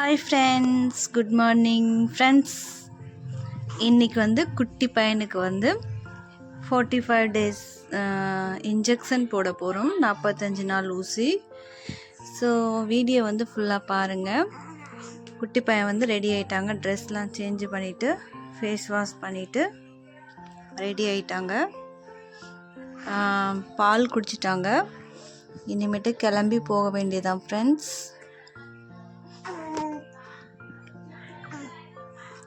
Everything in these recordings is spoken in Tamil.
Hi friends good morning friends இன்றைக்கி வந்து குட்டி பையனுக்கு வந்து ஃபோர்ட்டி ஃபைவ் டேஸ் இன்ஜெக்ஷன் போட போகிறோம் நாற்பத்தஞ்சு நாள் ஊசி. ஸோ வீடியோ வந்து ஃபுல்லாக பாருங்கள் குட்டி பையன் வந்து ரெடி ஆகிட்டாங்க ட்ரெஸ்லாம் சேஞ்ச் பண்ணிவிட்டு ஃபேஸ் வாஷ் பண்ணிவிட்டு ரெடி ஆகிட்டாங்க பால் குடிச்சிட்டாங்க. இனிமேட்டு கிளம்பி போக வேண்டியதான் ஃப்ரெண்ட்ஸ்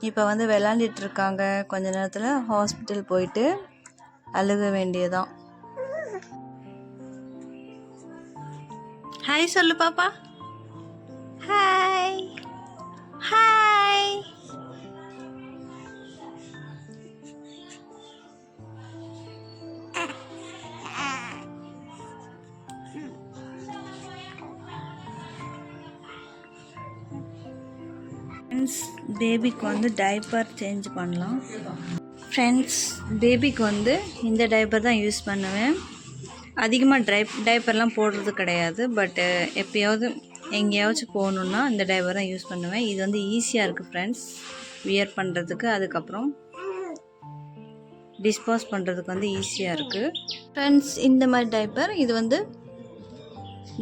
இப்போ வந்து விளாண்டுட்ருக்காங்க. கொஞ்ச நேரத்தில் ஹாஸ்பிட்டல் போயிட்டு அழுக வேண்டியதான் ஹாய் சொல்லு பாப்பா. ஃப்ரெண்ட்ஸ் பேபிக்கு வந்து டைப்பர் சேஞ்ச் பண்ணலாம். ஃப்ரெண்ட்ஸ் பேபிக்கு வந்து இந்த டைப்பர் தான் யூஸ் பண்ணுவேன். அதிகமாக ட்ரை டைப்பர்லாம் போடுறது கிடையாது பட்டு எப்பயாவது எங்கேயாச்சும் போகணுன்னா இந்த டைப்பர் தான் யூஸ் பண்ணுவேன். இது வந்து ஈஸியாக இருக்குது ஃப்ரெண்ட்ஸ் வியர் பண்ணுறதுக்கு அதுக்கப்புறம் டிஸ்போஸ் பண்ணுறதுக்கு வந்து ஈஸியாக இருக்குது ஃப்ரெண்ட்ஸ் இந்த மாதிரி டைப்பர் இது வந்து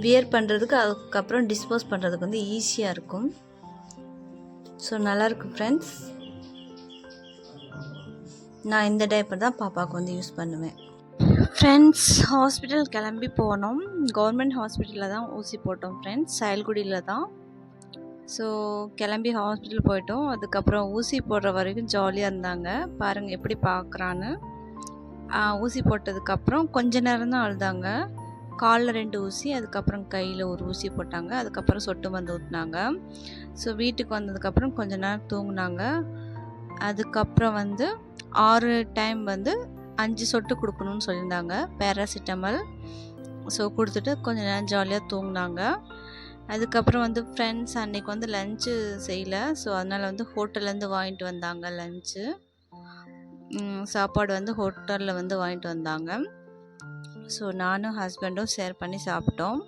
வியர் பண்ணுறதுக்கு அதுக்கப்புறம் டிஸ்போஸ் பண்ணுறதுக்கு வந்து ஈஸியாக இருக்கும். ஸோ நல்லாயிருக்கு ஃப்ரெண்ட்ஸ் நான் இந்த டைப்பர் தான் பாப்பாவுக்கு வந்து யூஸ் பண்ணுவேன். ஃப்ரெண்ட்ஸ் ஹாஸ்பிட்டல் கிளம்பி போனோம். கவர்மெண்ட் ஹாஸ்பிட்டலில் தான் ஊசி போட்டோம் ஃப்ரெண்ட்ஸ் சயல்குடியில் தான். ஸோ கிளம்பி ஹாஸ்பிட்டல் போயிட்டோம். அதுக்கப்புறம் ஊசி போடுற வரைக்கும் ஜாலியாக இருந்தாங்க. பாருங்கள் எப்படி பார்க்குறான்னு ஊசி போட்டதுக்கப்புறம் கொஞ்ச நேரம் தான் அழுதாங்க. காலில் ரெண்டு ஊசி அதுக்கப்புறம் கையில் ஒரு ஊசி போட்டாங்க. அதுக்கப்புறம் சொட்டு மருந்து ஊற்றினாங்க ஸோ வீட்டுக்கு வந்ததுக்கப்புறம் கொஞ்ச நேரம் தூங்கினாங்க. அதுக்கப்புறம் வந்து ஆறு டைம் வந்து அஞ்சு சொட்டு கொடுக்கணும்னு சொல்லியிருந்தாங்க. பேராசிட்டமல் ஸோ கொடுத்துட்டு கொஞ்சம் நேரம் ஜாலியாக தூங்கினாங்க. அதுக்கப்புறம் வந்து ஃப்ரெண்ட்ஸ் அன்றைக்கி வந்து லஞ்சு செய்யலை. ஸோ அதனால் வந்து ஹோட்டல்லேருந்து வாங்கிட்டு வந்தாங்க லஞ்சு சாப்பாடு வந்து ஹோட்டலில் வந்து வாங்கிட்டு வந்தாங்க. ஸோ நானும் ஹஸ்பண்டும் ஷேர் பண்ணி சாப்பிட்டோம்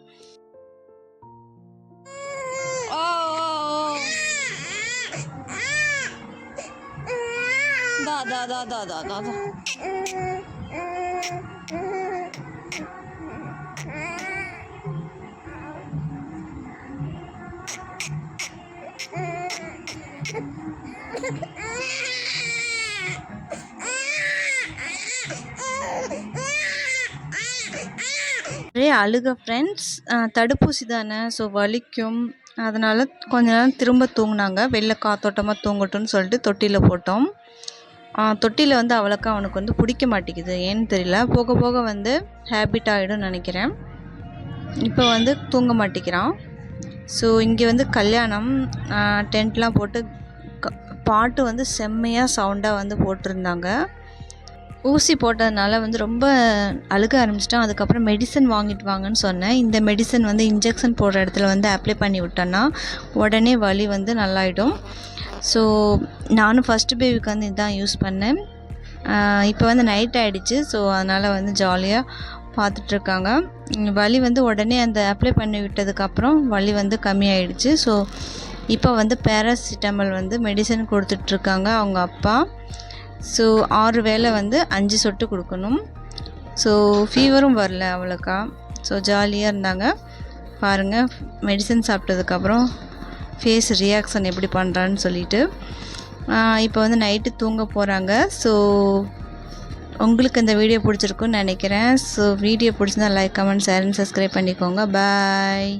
Da da da da da da da. ஒரே அழுக ஃப்ரெண்ட்ஸ் தடுப்பூசி தானே ஸோ வலிக்கும். அதனால் கொஞ்ச நேரம் திரும்ப தூங்கினாங்க. வெளில காத்தோட்டமாக தூங்கட்டும்னு சொல்லிட்டு தொட்டியில் போட்டோம். தொட்டியில் வந்து அவ்வளோக்கா அவனுக்கு வந்து பிடிக்க மாட்டேங்குது. ஏன்னு தெரியல. போக போக வந்து ஹேபிட் ஆகிடும்னு நினைக்கிறேன். இப்போ வந்து தூங்க மாட்டேங்கிறான். ஸோ இங்கே வந்து கல்யாணம் டென்ட்லாம் போட்டு பாட்டு வந்து செம்மையாக சவுண்டாக வந்து போட்டிருந்தாங்க. ஊசி போட்டதுனால வந்து ரொம்ப அழுக ஆரம்பிச்சிட்டோம். அதுக்கப்புறம் மெடிசன் வாங்கிட்டு வாங்கன்னு சொன்னேன். இந்த மெடிசன் வந்து இன்ஜெக்ஷன் போடுற இடத்துல வந்து அப்ளை பண்ணி விட்டோன்னா உடனே வலி வந்து நல்லாயிடும். ஸோ நானும் ஃபஸ்ட்டு பேபிக்கு வந்து இதுதான் யூஸ் பண்ணேன். இப்போ வந்து நைட் ஆகிடுச்சு ஸோ அதனால் வந்து ஜாலியாக பார்த்துட்ருக்காங்க வலி வந்து உடனே அந்த அப்ளை பண்ணி விட்டதுக்கப்புறம் வலி வந்து கம்மியாயிடுச்சு. ஸோ இப்போ வந்து பேராசிட்டமல் வந்து மெடிசன் கொடுத்துட்ருக்காங்க அவங்க அப்பா. ஸோ ஆறு வேளை வந்து அஞ்சு சொட்டு கொடுக்கணும். ஸோ ஃபீவரும் வரல அவ்வளோக்கா. ஸோ ஜாலியாக இருந்தாங்க. பாருங்கள் மெடிசன் சாப்பிட்டதுக்கப்புறம் ஃபேஸ் ரியாக்ஷன் எப்படி பண்ணுறான்னு சொல்லிட்டு. இப்போ வந்து நைட்டு தூங்க போகிறாங்க ஸோ உங்களுக்கு இந்த வீடியோ பிடிச்சிருக்குன்னு நினைக்கிறேன். ஸோ வீடியோ பிடிச்சிருந்தா like comment share and subscribe பண்ணிக்கோங்க. பாய்